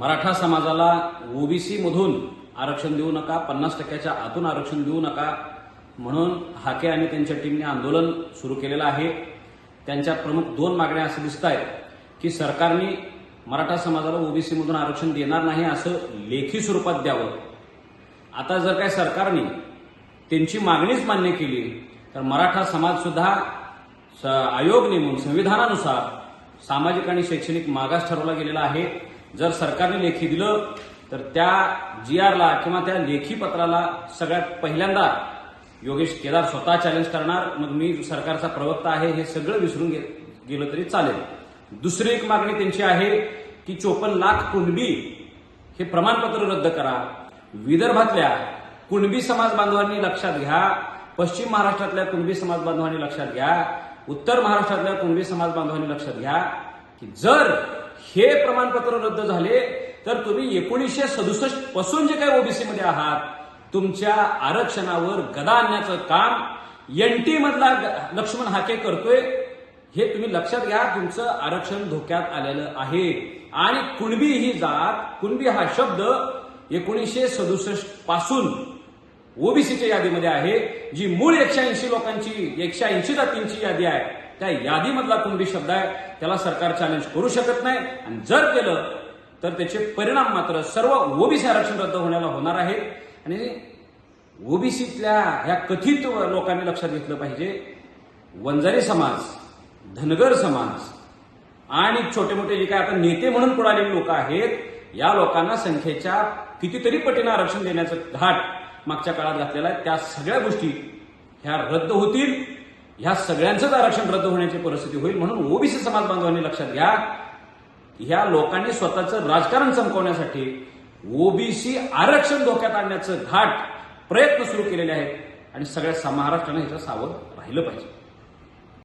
मराठा समाजाला ओबीसी मधून आरक्षण देऊ नका पन्नास टक्क्याच्या आतून आरक्षण देऊ नका म्हणून हाके आणि त्यांच्या टीमने आंदोलन सुरू केलेलं आहे. त्यांच्या प्रमुख दोन मागण्या असं दिसत आहेत की सरकारने मराठा समाजाला ओबीसीमधून आरक्षण देणार नाही असं लेखी स्वरूपात द्यावं. आता जर काय सरकारने त्यांची मागणीच मान्य केली तर मराठा समाजसुद्धा स- आयोग नेमून संविधानानुसार सामाजिक आणि शैक्षणिक मागास ठरवला गेलेला आहे. जर सरकारने लेखी दिलं तर त्या जी आरला किंवा त्या लेखी पत्राला सगळ्यात पहिल्यांदा योगेश केदार स्वतः चॅलेंज करणार. मग मी सरकारचा प्रवक्ता आहे हे सगळं विसरून गेलं तरी चालेल. दुसरी एक मागणी त्यांची आहे की चोपन्न लाख कुणबी हे प्रमाणपत्र रद्द करा. विदर्भातल्या कुणबी समाज बांधवांनी लक्षात घ्या पश्चिम महाराष्ट्रातल्या कुणबी समाज बांधवांनी लक्षात घ्या उत्तर महाराष्ट्रातल्या कुणबी समाज बांधवांनी लक्षात घ्या की जर हे प्रमाणपत्र रद्द झाले तर तुम्ही एकोणीसशे सदुसष्टपासून जे काही ओबीसी मध्ये आहात तुमच्या आरक्षणावर गदा आणण्याचं काम एनटी मधला लक्ष्मण हाके करतोय हे तुम्ही लक्षात घ्या तुमचं आरक्षण धोक्यात आलेलं आहे. आणि कुणबी ही जात कुणबी हा शब्द एकोणीसशे सदुसष्टपासून ओबीसीच्या यादीमध्ये आहे जी मूळ एकशे ऐंशी लोकांची एकशे ऐंशी जातींची यादी आहे. त्या यादीमधला कुणबी शब्द आहे त्याला सरकार चॅलेंज करू शकत नाही. आणि जर केलं तर त्याचे परिणाम मात्र सर्व ओबीसी आरक्षण रद्द होण्याला होणार आहेत आणि ओबीसीतल्या ह्या कथित लोकांनी लक्षात घेतलं पाहिजे. वंजारी समाज धनगर समाज आणि छोटे मोठे जे काय आता नेते म्हणून पुढालेले लोक आहेत या लोकांना संख्येच्या कितीतरी पटीनं आरक्षण देण्याचं घाट मागच्या काळात घातलेला आहे. त्या सगळ्या गोष्टी ह्या रद्द होतील. ह्या सगळ्यांचंच आरक्षण रद्द होण्याची परिस्थिती होईल म्हणून ओबीसी समाज बांधवांनी लक्षात घ्या ह्या लोकांनी स्वतःचं राजकारण चमकवण्यासाठी ओबीसी आरक्षण धोक्यात आणण्याचं घाट प्रयत्न सुरू केलेले आहेत. आणि सगळ्या महाराष्ट्रानं ह्याचं सावध राहिलं पाहिजे.